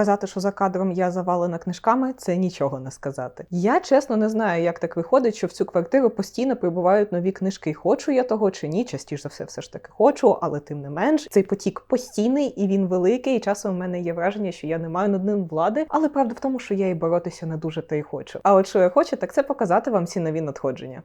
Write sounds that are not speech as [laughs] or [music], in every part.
Сказати, що за кадром я завалена книжками, це нічого не сказати. Я чесно не знаю, як так виходить, що в цю квартиру постійно прибувають нові книжки. Хочу я того чи ні. Частіше за все, все ж таки хочу, але тим не менш цей потік постійний і він великий. І часом в мене є враження, що я не маю над ним влади. Але правда в тому, що я і боротися не дуже та й хочу. А от що я хочу, так це показати вам ці нові надходження.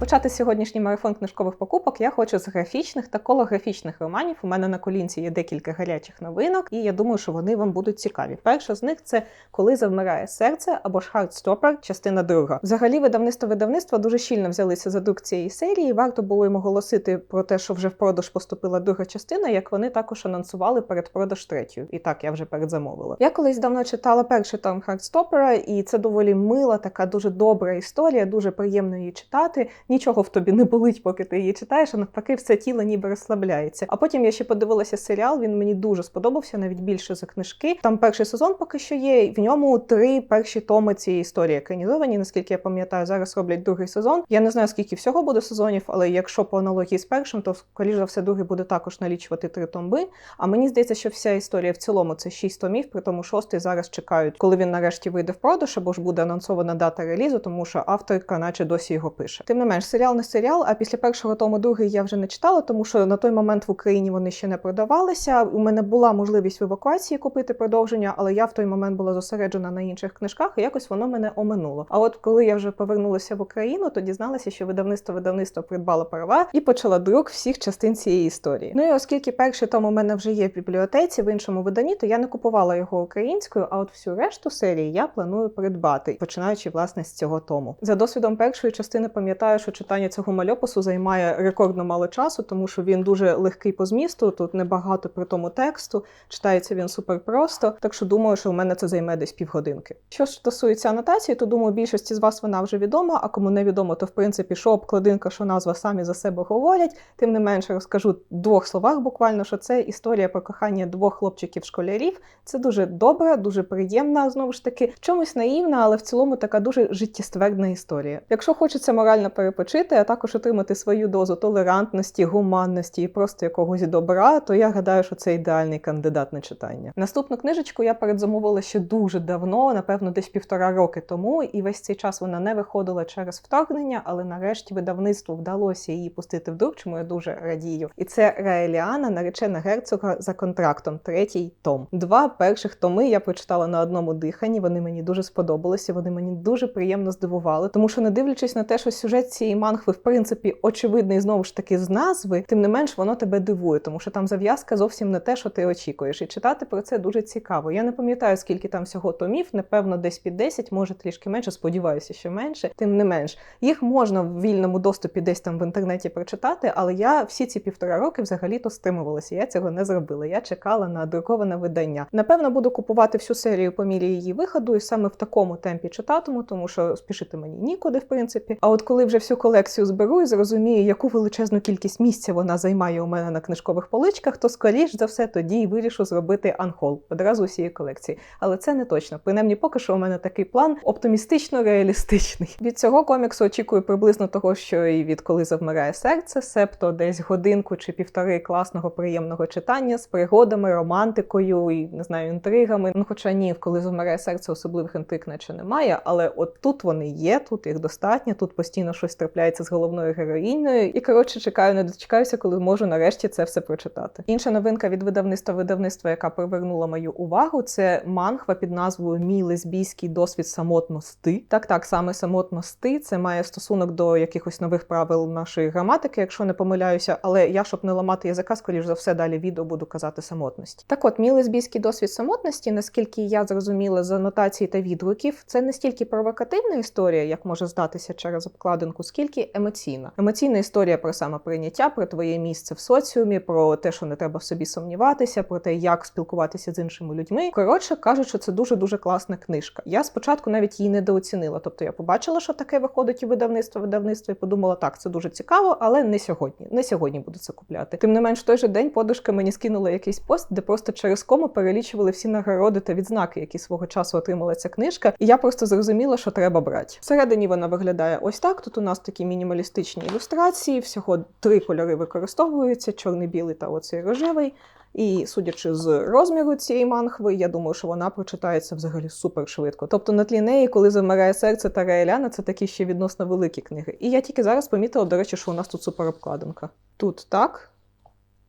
Почати сьогоднішній марафон книжкових покупок я хочу з графічних та колографічних романів. У мене на колінці є декілька гарячих новинок, і я думаю, що вони вам будуть цікаві. Перша з них це коли завмирає серце або ж Heartstopper, частина друга. Взагалі, видавництво видавництва дуже щільно взялися за друк цієї серії. Варто було їм оголосити про те, що вже в продаж поступила друга частина, як вони також анонсували передпродаж третьої. І так я вже передзамовила. Я колись давно читала перший том Heartstopper, і це доволі мила, така дуже добра історія, дуже приємно її читати нічого в тобі не болить, поки ти її читаєш, а навпаки, все тіло ніби розслабляється. А потім я ще подивилася серіал. Він мені дуже сподобався, навіть більше за книжки. Там перший сезон поки що є. В ньому три перші томи цієї історії екранізовані. Наскільки я пам'ятаю, зараз роблять другий сезон. Я не знаю, скільки всього буде сезонів, але якщо по аналогії з першим, то скоріш за все, другий буде також налічувати три томби. А мені здається, що вся історія в цілому це шість томів, при тому шостий зараз чекають, коли він нарешті вийде в продаж, або ж буде анонсована дата релізу, тому що авторка, наче досі його пише. Тим не менш, серіал не серіал. А після першого тому другий я вже не читала, тому що на той момент в Україні вони ще не продавалися. У мене була можливість в евакуації купити продовження, але я в той момент була зосереджена на інших книжках, і якось воно мене оминуло. А от коли я вже повернулася в Україну, то дізналася, що видавництво видавництво придбало права і почала друк всіх частин цієї історії. Ну і оскільки перший том у мене вже є в бібліотеці в іншому виданні, то я не купувала його українською. А от всю решту серії я планую придбати, починаючи власне з цього тому. За досвідом першої частини пам'ятаю, що читання цього мальопису займає рекордно мало часу, тому що він дуже легкий по змісту. Тут небагато при тому тексту. Читається він супер просто. Так що думаю, що у мене це займе десь півгодинки. Що ж стосується анотації, то думаю, більшості з вас вона вже відома. А кому не відомо, то в принципі, що обкладинка, що назва самі за себе говорять. Тим не менше, розкажу в двох словах, буквально, що це історія про кохання двох хлопчиків-школярів. Це дуже добра, дуже приємна, знову ж таки, чомусь наївна, але в цілому така дуже життєствердна історія. Якщо хочеться морально перепочити, а також отримати свою дозу толерантності, гуманності і просто якогось добра, то я гадаю, що це ідеальний кандидат на читання. Наступну книжечку я передзамовила ще дуже давно, напевно, десь півтора роки тому, і весь цей час вона не виходила через вторгнення, але нарешті видавництву вдалося її пустити в друк, чому я дуже радію. І це Раеліана, наречена герцога за контрактом, третій том. Два перших томи я прочитала на одному диханні. Вони мені дуже сподобалися. Вони мені дуже приємно здивували, тому що, не дивлячись на те, що сюжет цієї манхви в принципі очевидний знову ж таки з назви, тим не менш воно тебе дивує, тому що там зав'язка зовсім не те, що ти очікуєш. І читати про це дуже цікаво. Я не пам'ятаю, скільки там всього томів, напевно, десь під 10, може трішки менше. Сподіваюся, що менше. Тим не менш, їх можна в вільному доступі десь там в інтернеті прочитати, але я всі ці півтора роки взагалі-то стримувалася. Я цього не зробила. Я чекала на друковане видання. Напевно, буду купувати всю серію по мірі її виходу, і саме в такому темпі читатиму, тому що спішити мені нікуди, в принципі. А от коли вже всю колекцію зберу і зрозумію, яку величезну кількість місця вона займає у мене на книжкових поличках, то скоріш за все тоді й вирішу зробити анхол одразу усієї колекції. Але це не точно. Принаймні, поки що у мене такий план оптимістично реалістичний. Від цього коміксу очікую приблизно того, що і від коли завмирає серце, себто десь годинку чи півтори класного приємного читання з пригодами, романтикою і не знаю, інтригами. Ну, хоча ні, коли завмирає серце, особливих інтриг наче немає. Але от тут вони є, тут їх достатньо, тут постійно щось трапляється з головною героїнею. І коротше чекаю, не дочекаюся, коли можу нарешті це все прочитати. Інша новинка від видавництва видавництва, яка привернула мою увагу, це манхва під назвою Мій лесбійський досвід самотності. Так, так, саме самотності. Це має стосунок до якихось нових правил нашої граматики, якщо не помиляюся. Але я, щоб не ламати язика, скоріш за все, далі відео буду казати самотність. Так, от мій лесбійський досвід самотності, наскільки я зрозуміла з анотацій та відгуків, це не стільки провокативна історія, як може здатися через обкладинку, скільки емоційна. Емоційна історія про самоприйняття, про твоє місце в соціумі, про те, що не треба в собі сумніватися, про те, як спілкуватися з іншими людьми. Коротше кажуть, що це дуже дуже класна книжка. Я спочатку навіть її недооцінила. Тобто я побачила, що таке виходить у видавництво, видавництво і подумала, так, це дуже цікаво, але не сьогодні. Не сьогодні буду це купляти. Тим не менш, той же день подушка мені скинула якийсь пост, де просто через кому перелічували всі нагороди та відзнаки, які свого часу отримала ця книжка. І я просто зрозуміла, що треба брати. Всередині вона виглядає ось так. Тут у нас такі мінімалістичні ілюстрації. Всього три кольори використовуються: чорний, білий та оцей рожевий. І судячи з розміру цієї манхви, я думаю, що вона прочитається взагалі супер швидко. Тобто на тлі неї, коли замирає серце та Раеляна, це такі ще відносно великі книги. І я тільки зараз помітила, до речі, що у нас тут супер обкладинка. Тут так,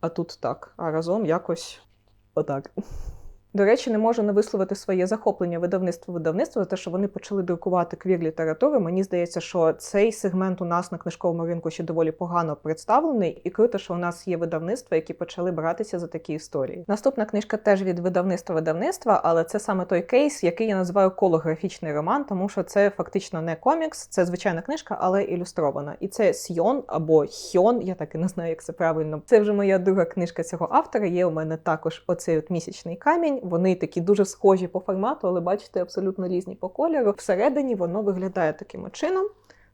а тут так. А разом якось отак. До речі, не можу не висловити своє захоплення видавництва видавництва за те, що вони почали друкувати квір-літературу. Мені здається, що цей сегмент у нас на книжковому ринку ще доволі погано представлений, і круто, що у нас є видавництва, які почали братися за такі історії. Наступна книжка теж від видавництва видавництва, але це саме той кейс, який я називаю колографічний роман, тому що це фактично не комікс, це звичайна книжка, але ілюстрована. І це Сьон або Хьон, я так і не знаю, як це правильно. Це вже моя друга книжка цього автора. Є у мене також оцей от місячний камінь. Вони такі дуже схожі по формату, але бачите, абсолютно різні по кольору. Всередині воно виглядає таким чином.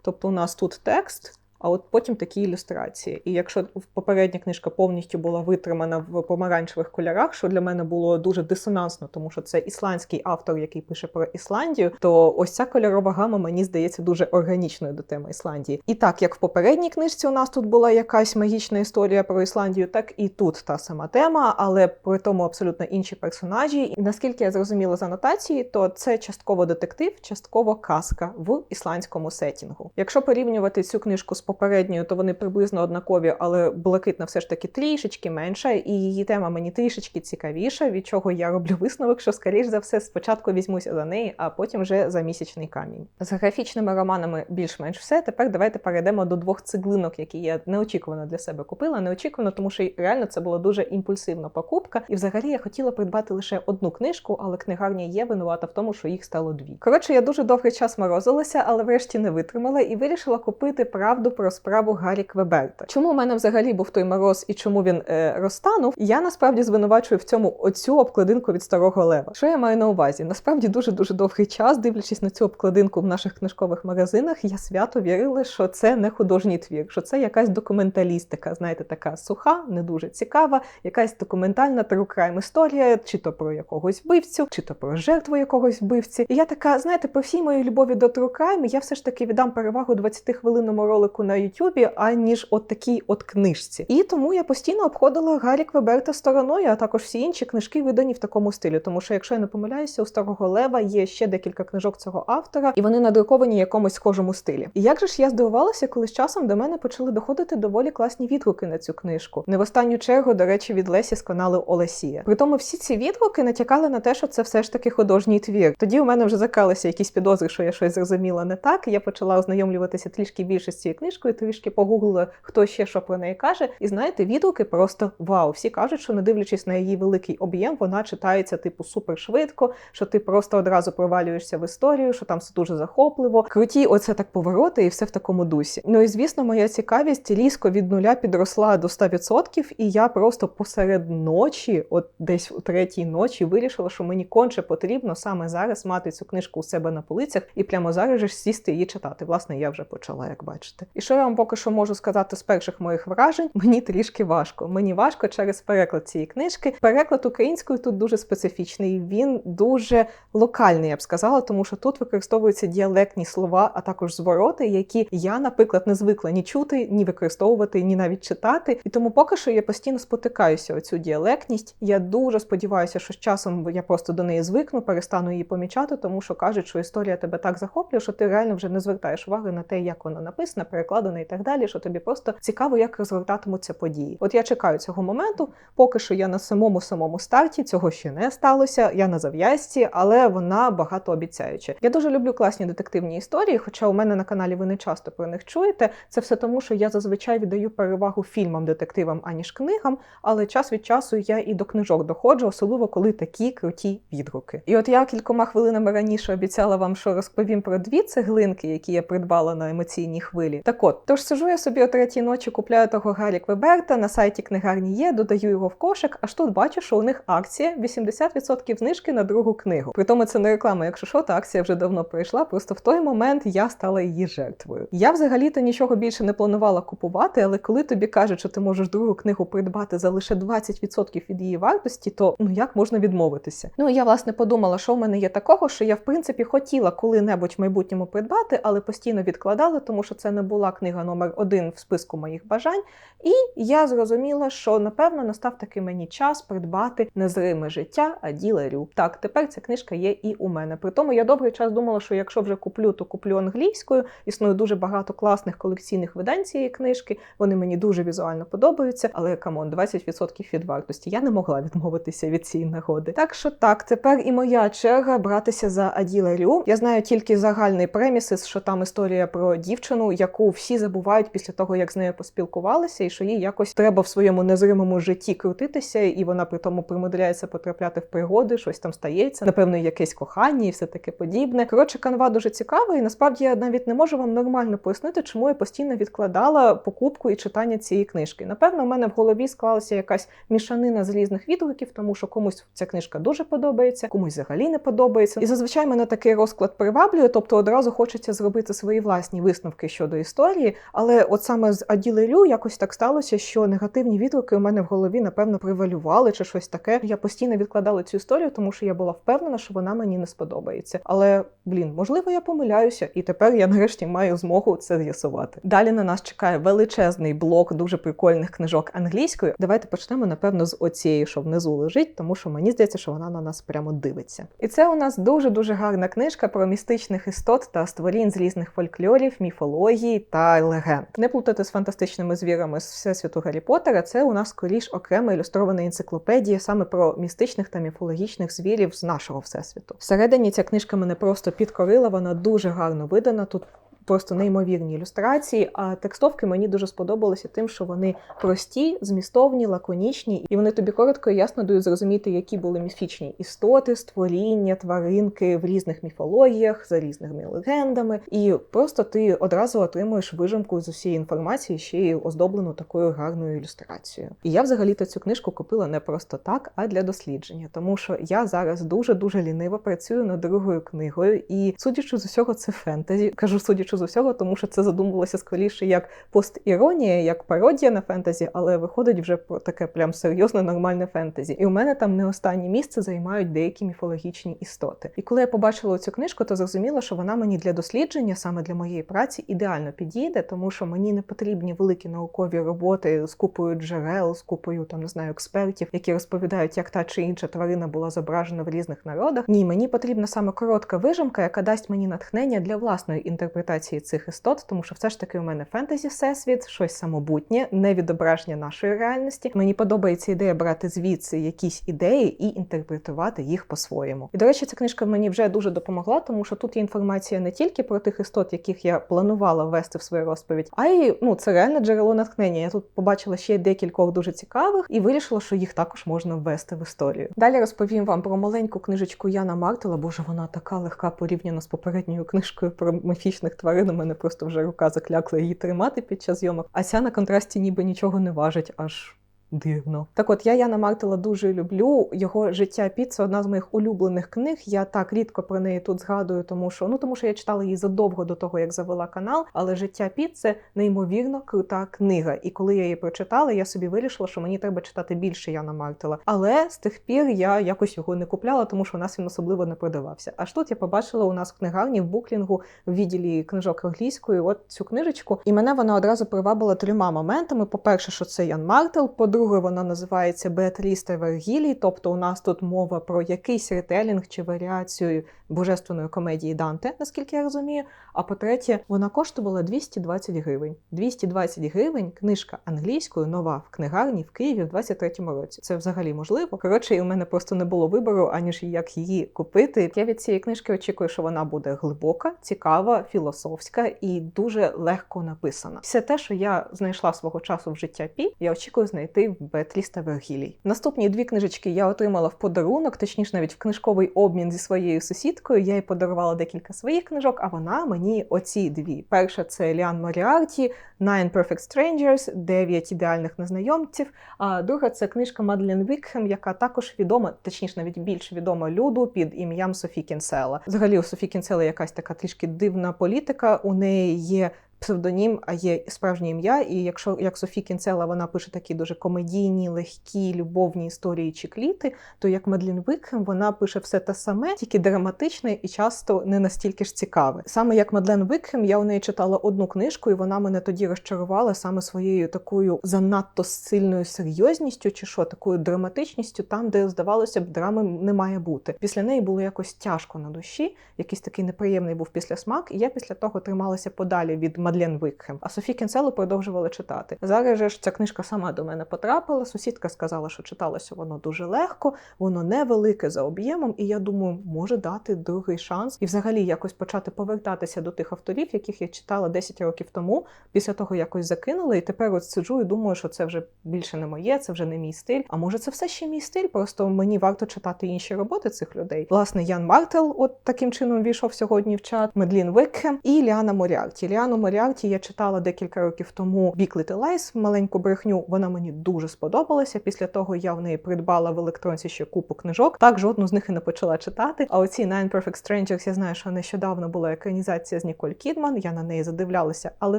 Тобто, у нас тут текст. А от потім такі ілюстрації. І якщо попередня книжка повністю була витримана в помаранчевих кольорах, що для мене було дуже дисонансно, тому що це ісландський автор, який пише про Ісландію, то ось ця кольорова гама мені здається дуже органічною до теми Ісландії. І так як в попередній книжці у нас тут була якась магічна історія про Ісландію, так і тут та сама тема, але при тому абсолютно інші персонажі. І наскільки я зрозуміла з анотації, то це частково детектив, частково казка в ісландському сетінгу. Якщо порівнювати цю книжку з попередньою, то вони приблизно однакові, але блакитна все ж таки трішечки менша, і її тема мені трішечки цікавіша, від чого я роблю висновок, що скоріш за все спочатку візьмуся за неї, а потім вже за місячний камінь. З графічними романами більш-менш все. Тепер давайте перейдемо до двох цеглинок, які я неочікувано для себе купила. Неочікувано, тому що реально це була дуже імпульсивна покупка. І взагалі я хотіла придбати лише одну книжку, але книгарня є винувата в тому, що їх стало дві. Коротше, я дуже довгий час морозилася, але врешті не витримала і вирішила купити правду про справу Гаррі Квеберта. Чому у мене взагалі був той мороз і чому він е, розтанув? Я насправді звинувачую в цьому оцю обкладинку від старого лева. Що я маю на увазі? Насправді дуже дуже довгий час, дивлячись на цю обкладинку в наших книжкових магазинах, я свято вірила, що це не художній твір, що це якась документалістика, знаєте, така суха, не дуже цікава, якась документальна тру-крайм історія, чи то про якогось вбивцю, чи то про жертву якогось вбивці. І я така, знаєте, по всій моїй любові до тру-крайм, я все ж таки віддам перевагу 20-хвилинному ролику на Ютубі, аніж от такій от книжці. І тому я постійно обходила Гаррі Квеберта стороною, а також всі інші книжки видані в такому стилі. Тому що, якщо я не помиляюся, у старого лева є ще декілька книжок цього автора, і вони надруковані якомусь схожому стилі. І як же ж я здивувалася, коли з часом до мене почали доходити доволі класні відгуки на цю книжку. Не в останню чергу, до речі, від Лесі з каналу Олесія. Притому всі ці відгуки натякали на те, що це все ж таки художній твір. Тоді у мене вже закралися якісь підозри, що я щось зрозуміла не так. Я почала ознайомлюватися трішки більше з цією книжкою, трішки погуглила, хто ще що про неї каже. І знаєте, відгуки просто вау. Всі кажуть, що не дивлячись на її великий об'єм, вона читається типу супер швидко, що ти просто одразу провалюєшся в історію, що там все дуже захопливо. Круті, оце так повороти, і все в такому дусі. Ну і звісно, моя цікавість різко від нуля підросла до 100%, і я просто посеред ночі, от десь у третій ночі, вирішила, що мені конче потрібно саме зараз мати цю книжку у себе на полицях і прямо зараз же сісти її читати. Власне, я вже почала, як бачите. І що я вам поки що можу сказати з перших моїх вражень? Мені трішки важко. Мені важко через переклад цієї книжки. Переклад українською тут дуже специфічний. Він дуже локальний, я б сказала, тому що тут використовуються діалектні слова, а також звороти, які я, наприклад, не звикла ні чути, ні використовувати, ні навіть читати. І тому поки що я постійно спотикаюся оцю діалектність. Я дуже сподіваюся, що з часом я просто до неї звикну, перестану її помічати, тому що кажуть, що історія тебе так захоплює, що ти реально вже не звертаєш уваги на те, як вона написана, перекладена і так далі. Що тобі просто цікаво, як розвертатимуться події. От я чекаю цього моменту. Поки що я на самому самому старті, цього ще не сталося. Я на зав'язці, але вона багато обіцяюча. Я дуже люблю класні детективні історії, хоча у мене на каналі ви не часто про них чуєте. Це все тому, що я зазвичай віддаю перевагу фільмам, детективам аніж книгам, але час від часу я і до книжок доходжу, особливо коли такі круті відгуки. І от я кількома хвилинами раніше обіцяла вам, що розповім про дві цеглинки, які я придбала на емоційній хвилі. Так от, тож сижу я собі о третій ночі, купляю того Гаррі Квеберта, на сайті книгарні є, додаю його в кошик, аж тут бачу, що у них акція 80% знижки на другу книгу. Притому це не реклама, якщо що, та акція вже давно пройшла. Просто в той момент я стала її жертвою. Я взагалі-то нічого більше не планувала купувати, але коли тобі кажуть, що ти можеш другу книгу придбати за лише 20% від її вартості, то ну як можна відмовитися? Ну я власне подумала, що в мене є такого, що я в принципі хотіла коли-небудь в майбутньому придбати, але постійно відкладала, тому що це не була була книга номер один в списку моїх бажань. І я зрозуміла, що напевно настав таки мені час придбати незриме життя Аді Рю. Так, тепер ця книжка є і у мене. При тому я довгий час думала, що якщо вже куплю, то куплю англійською. Існує дуже багато класних колекційних видань цієї книжки. Вони мені дуже візуально подобаються, але камон, 20% від вартості. Я не могла відмовитися від цієї нагоди. Так що так, тепер і моя черга братися за Аді Рю. Я знаю тільки загальний премісис, що там історія про дівчину, яку всі забувають після того, як з нею поспілкувалися, і що їй якось треба в своєму незримому житті крутитися, і вона при тому примудряється потрапляти в пригоди, щось там стається, напевно, якесь кохання і все таке подібне. Коротше, канва дуже цікава, і насправді я навіть не можу вам нормально пояснити, чому я постійно відкладала покупку і читання цієї книжки. Напевно, в мене в голові склалася якась мішанина з різних відгуків, тому що комусь ця книжка дуже подобається, комусь взагалі не подобається. І зазвичай мене такий розклад приваблює, тобто одразу хочеться зробити свої власні висновки щодо історії. Але от саме з Аділерю якось так сталося, що негативні відгуки у мене в голові, напевно, привалювали чи щось таке. Я постійно відкладала цю історію, тому що я була впевнена, що вона мені не сподобається. Але блін, можливо, я помиляюся, і тепер я нарешті маю змогу це з'ясувати. Далі на нас чекає величезний блок дуже прикольних книжок англійською. Давайте почнемо, напевно, з оцієї, що внизу лежить, тому що мені здається, що вона на нас прямо дивиться. І це у нас дуже дуже гарна книжка про містичних істот та створінь з різних фольклорів, міфології та легенд. Не плутати з фантастичними звірами з всесвіту Гаррі Поттера, Це у нас скоріш окрема ілюстрована енциклопедія саме про містичних та міфологічних звірів з нашого всесвіту. Всередині ця книжка мене просто підкорила. Вона дуже гарно видана. Тут просто неймовірні ілюстрації. А текстовки мені дуже сподобалися тим, що вони прості, змістовні, лаконічні, і вони тобі коротко і ясно дають зрозуміти, які були міфічні істоти, створіння, тваринки в різних міфологіях, за різними легендами. І просто ти одразу отримуєш вижимку з усієї інформації, ще й оздоблену такою гарною ілюстрацією. І я взагалі-то цю книжку купила не просто так, а для дослідження, тому що я зараз дуже дуже ліниво працюю над другою книгою, і судячи з усього, це фентезі. Кажу, судячи з усього, тому що це задумувалося скоріше як постіронія, як пародія на фентезі, але виходить вже про таке прям серйозне нормальне фентезі. І у мене там не останнє місце займають деякі міфологічні істоти. І коли я побачила цю книжку, то зрозуміла, що вона мені для дослідження, саме для моєї праці, ідеально підійде, тому що мені не потрібні великі наукові роботи з купою джерел, з купою там не знаю експертів, які розповідають, як та чи інша тварина була зображена в різних народах. Ні, мені потрібна саме коротка вижимка, яка дасть мені натхнення для власної інтерпретації реалізації цих істот, тому що все ж таки у мене фентезі всесвіт, щось самобутнє, не відображення нашої реальності. Мені подобається ідея брати звідси якісь ідеї і інтерпретувати їх по-своєму. І до речі, ця книжка мені вже дуже допомогла, тому що тут є інформація не тільки про тих істот, яких я планувала ввести в свою розповідь, а й ну це реальне джерело натхнення. Я тут побачила ще декількох дуже цікавих і вирішила, що їх також можна ввести в історію. Далі розповім вам про маленьку книжечку Яна Мартела. Боже, вона така легка порівняно з попередньою книжкою про міфічних тварин тварин, у мене просто вже рука заклякла її тримати під час зйомок. А ця на контрасті ніби нічого не важить, аж Дивно. Так от я Яна Мартела дуже люблю. Його життя Піт це одна з моїх улюблених книг. Я так рідко про неї тут згадую, тому що ну тому що я читала її задовго до того, як завела канал. Але життя Піт це неймовірно крута книга. І коли я її прочитала, я собі вирішила, що мені треба читати більше Яна Мартела. Але з тих пір я якось його не купляла, тому що у нас він особливо не продавався. Аж тут я побачила у нас в книгарні в буклінгу в відділі книжок англійської. От цю книжечку, і мене вона одразу привабила трьома моментами: по перше, що це Ян Мартел. по по-друге, вона називається Беатріс та Вергілій, тобто у нас тут мова про якийсь ретелінг чи варіацію божественної комедії Данте, наскільки я розумію. А по-третє, вона коштувала 220 гривень. 220 гривень книжка англійською нова в книгарні в Києві в 23-му році. Це взагалі можливо. Коротше, і у мене просто не було вибору, аніж як її купити. Я від цієї книжки очікую, що вона буде глибока, цікава, філософська і дуже легко написана. Все те, що я знайшла свого часу в життя пі, я очікую знайти в Беатріс та Вергілій. Наступні дві книжечки я отримала в подарунок, точніше, навіть в книжковий обмін зі своєю сусідкою. Я їй подарувала декілька своїх книжок, а вона мені оці дві. Перша це Ліан Моріарті, Nine Perfect Strangers, дев'ять ідеальних незнайомців. А друга це книжка Мадлен Вікхем, яка також відома, точніше, навіть більш відома люду під ім'ям Софі Кінсела. Взагалі у Софі Кінсела якась така трішки дивна політика. У неї є псевдонім, а є справжнє ім'я. І якщо як Софі Кінцела вона пише такі дуже комедійні, легкі, любовні історії чи кліти, то як Медлін Викхем вона пише все те саме, тільки драматичне і часто не настільки ж цікаве. Саме як Мадлен Викхем, я у неї читала одну книжку, і вона мене тоді розчарувала саме своєю такою занадто сильною серйозністю, чи що такою драматичністю, там, де здавалося б, драми не має бути. Після неї було якось тяжко на душі, якийсь такий неприємний був післясмак, і я після того трималася подалі від Мадлен Викхем. А Софі Кінцелу продовжувала читати. Зараз же ж ця книжка сама до мене потрапила. Сусідка сказала, що читалося воно дуже легко, воно невелике за об'ємом, і я думаю, може дати другий шанс і взагалі якось почати повертатися до тих авторів, яких я читала 10 років тому. Після того якось закинула, і тепер от сиджу і думаю, що це вже більше не моє, це вже не мій стиль. А може, це все ще мій стиль? Просто мені варто читати інші роботи цих людей. Власне, Ян Мартел, от таким чином війшов сьогодні в чат, Медлін Викхем і Ліана Моріарті. Ліану Моріарті я читала декілька років тому Little Lies, маленьку брехню. Вона мені дуже сподобалася. Після того я в неї придбала в електронці ще купу книжок. Так жодну з них і не почала читати. А оці Nine Perfect Strangers, я знаю, що нещодавно була екранізація з Ніколь Кідман. Я на неї задивлялася, але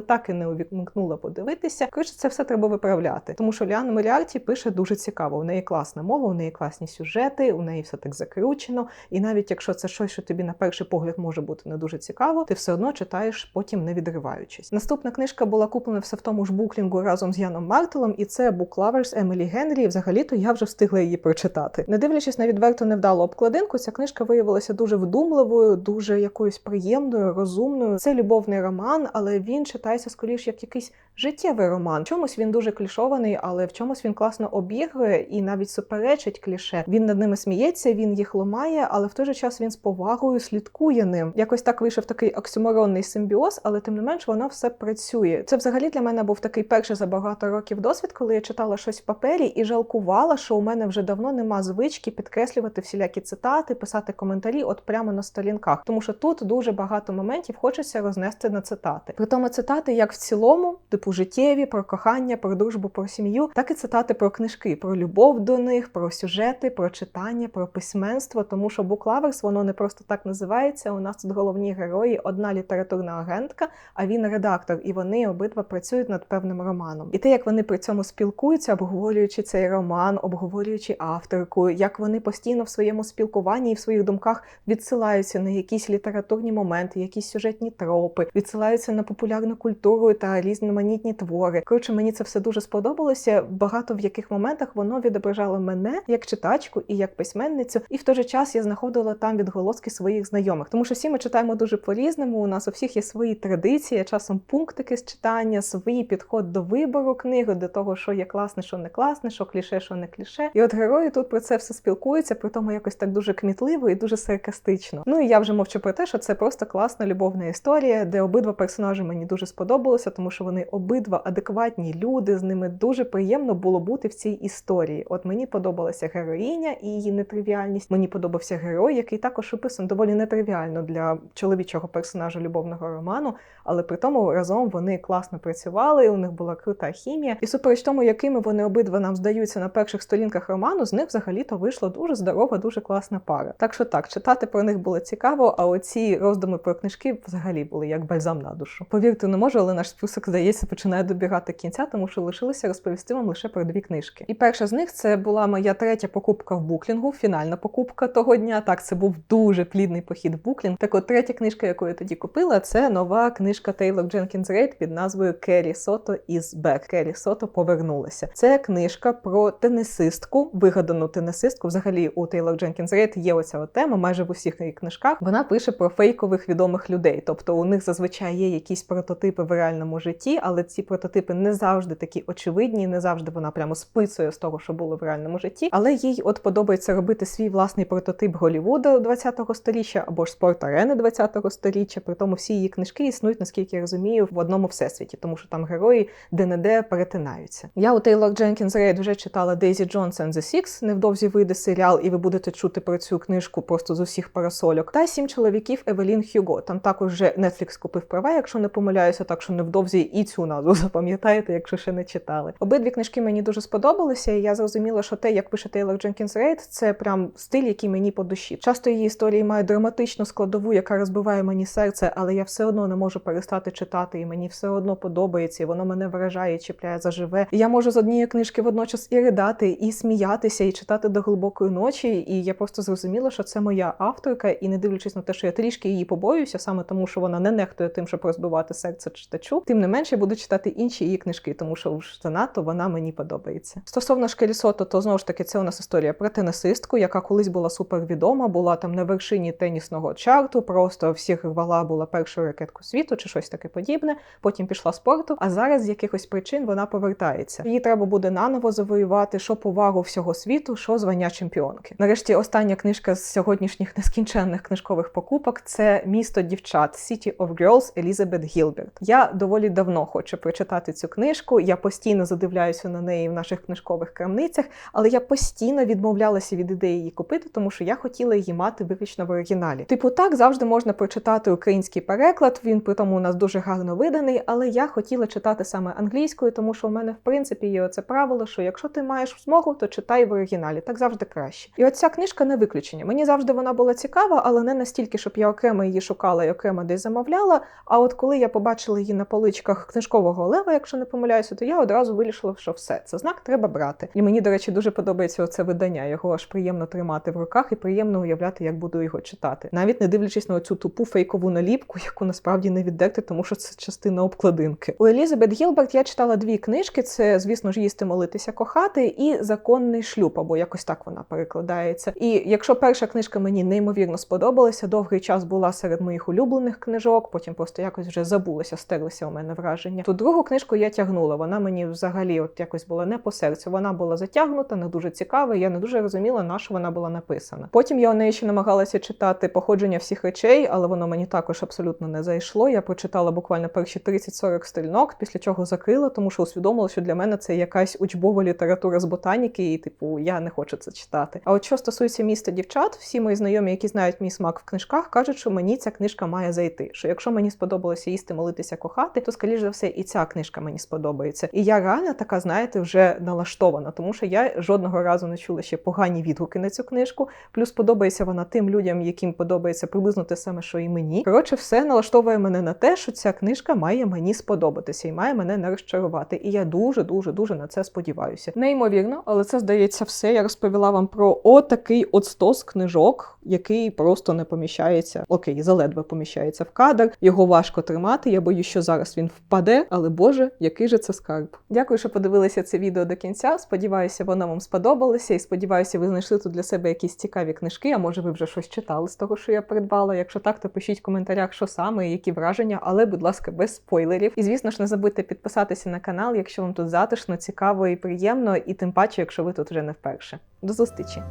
так і не увімкнула подивитися. Коротше, це все треба виправляти. Тому що Ліана Моріарті пише дуже цікаво. У неї класна мова, у неї класні сюжети, у неї все так закручено. І навіть якщо це щось, що тобі на перший погляд може бути не дуже цікаво, ти все одно читаєш потім не відриваючись. Наступна книжка була куплена все в тому ж буклінгу разом з Яном Мартелом, і це Book Lovers Емілі Генрі. Взагалі-то я вже встигла її прочитати. Не дивлячись на відверто невдалу обкладинку, ця книжка виявилася дуже вдумливою, дуже якоюсь приємною, розумною. Це любовний роман, але він читається скоріш як якийсь життєвий роман. В чомусь він дуже клішований, але в чомусь він класно обігрує і навіть суперечить кліше. Він над ними сміється, він їх ламає, але в той же час він з повагою слідкує ним. Якось так вийшов такий оксюморонний симбіоз, але тим не менш воно все працює. Це взагалі для мене був такий перший за багато років досвід, коли я читала щось в папері і жалкувала, що у мене вже давно нема звички підкреслювати всілякі цитати, писати коментарі, от прямо на сторінках. Тому що тут дуже багато моментів хочеться рознести на цитати. Притому цитати як в цілому, типу життєві, про кохання, про дружбу, про сім'ю, так і цитати про книжки, про любов до них, про сюжети, про читання, про письменство. Тому що Буклаверс воно не просто так називається. У нас тут головні герої, одна літературна агентка, а він редактор, і вони обидва працюють над певним романом. І те, як вони при цьому спілкуються, обговорюючи цей роман, обговорюючи авторку, як вони постійно в своєму спілкуванні і в своїх думках відсилаються на якісь літературні моменти, якісь сюжетні тропи, відсилаються на популярну культуру та різноманітні твори. Коротше, мені це все дуже сподобалося. Багато в яких моментах воно відображало мене як читачку і як письменницю, і в той же час я знаходила там відголоски своїх знайомих, тому що всі ми читаємо дуже по-різному. У нас у всіх є свої традиції, часом пунктики з читання, свій підход до вибору книги, до того, що є класне, що не класне, що кліше, що не кліше. І от герої тут про це все спілкуються, при тому якось так дуже кмітливо і дуже саркастично. Ну і я вже мовчу про те, що це просто класна любовна історія, де обидва персонажі мені дуже сподобалися, тому що вони обидва адекватні люди. З ними дуже приємно було бути в цій історії. От мені подобалася героїня і її нетривіальність. Мені подобався герой, який також описаний доволі нетривіально для чоловічого персонажа любовного роману, але при тому разом вони класно працювали. У них була крута хімія, і супереч тому, якими вони обидва нам здаються на перших сторінках роману, з них взагалі-то вийшла дуже здорова, дуже класна пара. Так що так, читати про них було цікаво. А оці роздуми про книжки взагалі були як бальзам на душу. Повірте, не можу, але наш список здається починає добігати кінця, тому що лишилося розповісти вам лише про дві книжки. І перша з них це була моя третя покупка в буклінгу, фінальна покупка того дня. Так, це був дуже плідний похід в буклінг. Так, от третя книжка, яку я тоді купила, це нова книжка Тейлор Дженкінс Рейд під назвою Керрі Сото із Бек. Керрі Сото повернулася. Це книжка про тенісистку, вигадану тенісистку. Взагалі у Тейлор Дженкінс Рейд є оця тема майже в усіх її книжках. Вона пише про фейкових відомих людей. Тобто у них зазвичай є якісь прототипи в реальному житті, але ці прототипи не завжди такі очевидні, не завжди вона прямо списує з того, що було в реальному житті. Але їй от подобається робити свій власний прототип Голлівуда 20-го сторіччя або ж спорт арени 20-го сторіччя. При тому всі її книжки існують, наскільки я розумію, в одному всесвіті, тому що там герої де-не-де перетинаються. Я у Тейлор Дженкінс Рейд вже читала Jones and the Six, невдовзі вийде серіал, і ви будете чути про цю книжку просто з усіх парасольок. Та сім чоловіків Евелін Хюго. Там також вже Netflix купив права, якщо не помиляюся, так що невдовзі і цю назву [laughs] запам'ятаєте, якщо ще не читали. Обидві книжки мені дуже сподобалися, і я зрозуміла, що те, як пише Тейлор Дженкінс Рейд, це прям стиль, який мені по душі. Часто її історії мають драматичну складову, яка розбиває мені серце, але я все одно не можу перестати читати, і мені все одно подобається, і воно мене вражає, чіпляє заживе. І я можу з однієї книжки водночас і ридати, і сміятися, і читати до глибокої ночі. І я просто зрозуміла, що це моя авторка, і не дивлячись на те, що я трішки її побоююся, саме тому, що вона не нехтує тим, щоб розбивати серце читачу. Тим не менше, я буду читати інші її книжки, тому що ж занадто вона мені подобається. Стосовно Шкелісото, то знову ж таки це у нас історія про тенісистку, яка колись була супервідома, була там на вершині тенісного чарту, просто всіх рвала була першою ракетку світу чи щось таке подібне. Потім пішла спорту. А зараз з якихось причин вона повертається. Її треба буде наново завоювати, що повагу всього світу, що звання чемпіонки. Нарешті остання книжка з сьогоднішніх нескінченних книжкових покупок це місто дівчат City of Girls Елізабет Гілберт. Я доволі давно хочу прочитати цю книжку. Я постійно задивляюся на неї в наших книжкових крамницях, але я постійно відмовлялася від ідеї її купити, тому що я хотіла її мати виключно в оригіналі. Типу, так завжди можна прочитати український переклад. Він при тому у нас дуже гарно виданий, але я хотіла читати саме англійською, тому що у мене в принципі є оце правило, що якщо ти маєш змогу, то читай в оригіналі. Так завжди краще. І от ця книжка не виключення. Мені завжди вона була цікава, але не настільки, щоб я окремо її шукала і окремо десь замовляла. А от коли я побачила її на поличках книжкового лева, якщо не помиляюся, то я одразу вирішила, що все це знак треба брати. І мені, до речі, дуже подобається оце видання. Його аж приємно тримати в руках і приємно уявляти, як буду його читати, навіть не дивлячись на оцю тупу фейкову наліпку, яку насправді не віддерти, тому що це частина обкладинки. У Елізабет Гілберт я читала дві книжки: це, звісно ж, їсти, молитися, кохати і законний шлюб, або якось так вона перекладається. І якщо перша книжка мені неймовірно сподобалася, довгий час була серед моїх улюблених книжок, потім просто якось вже забулося, стерлися у мене враження. Ту другу книжку я тягнула. Вона мені взагалі от якось була не по серцю. Вона була затягнута, не дуже цікава. Я не дуже розуміла, на що вона була написана. Потім я у неї ще намагалася читати походження всіх речей, але воно мені також абсолютно не зайшло. Я прочитала буквально перші 30-40 сторінок, після чого закрила, тому що усвідомила, що для мене це якась учбова література з ботаніки, і типу я не хочу це читати. А от що стосується міста дівчат, всі мої знайомі, які знають мій смак в книжках, кажуть, що мені ця книжка має зайти. Що якщо мені сподобалося їсти, молитися, кохати, то скоріш за все і ця книжка мені сподобається. І я реально така, знаєте, вже налаштована, тому що я жодного разу не чула ще погані відгуки на цю книжку. Плюс подобається вона тим людям, яким подобається приблизно те саме, що і мені. Коротше, все налаштовує мене на те, що ця книжка має мені сподобатися і має мене не розчарувати. І я дуже, дуже, дуже на це сподіваюся. Неймовірно, але це здається все. Я розповіла вам про отакий от стос книжок, який просто не поміщається. Окей, заледве поміщається в кадр. Його важко тримати. Я боюсь, що зараз він впаде, але Боже, який же це скарб. Дякую, що подивилися це відео до кінця. Сподіваюся, воно вам сподобалося, і сподіваюся, ви знайшли тут для себе якісь цікаві книжки. А може, ви вже щось читали з того, що я придбала. Якщо так, то пишіть в коментарях, що саме, і які враження, але, будь ласка, без спойлерів. І звісно ж, не забудьте підписатися на канал, якщо вам тут затишно, цікаво і приємно, і тим паче, якщо ви тут вже не вперше. До зустрічі!